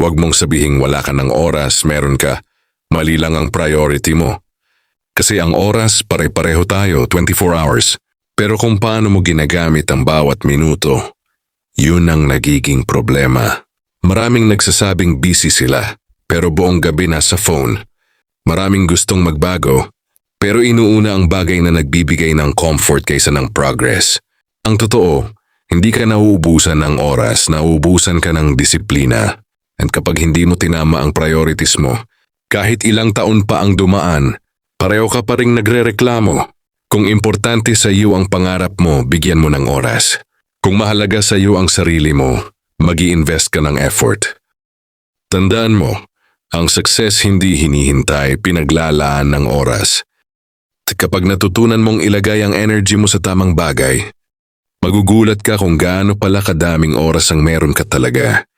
Huwag mong sabihing wala ka ng oras, meron ka. Mali lang ang priority mo. Kasi ang oras, pare-pareho tayo, 24 hours. Pero kung paano mo ginagamit ang bawat minuto, yun ang nagiging problema. Maraming nagsasabing busy sila, pero buong gabi nasa phone. Maraming gustong magbago, pero inuuna ang bagay na nagbibigay ng comfort kaysa ng progress. Ang totoo, hindi ka nauubusan ng oras, nauubusan ka ng disiplina. And kapag hindi mo tinama ang priorities mo, kahit ilang taon pa ang dumaan, pareho ka pa rin nagrereklamo. Kung importante sa iyo ang pangarap mo, bigyan mo ng oras. Kung mahalaga sa iyo ang sarili mo, mag invest ka ng effort. Tandaan mo, ang success hindi hinihintay, pinaglalaan ng oras. At kapag natutunan mong ilagay ang energy mo sa tamang bagay, magugulat ka kung gaano pala kadaming oras ang meron ka talaga.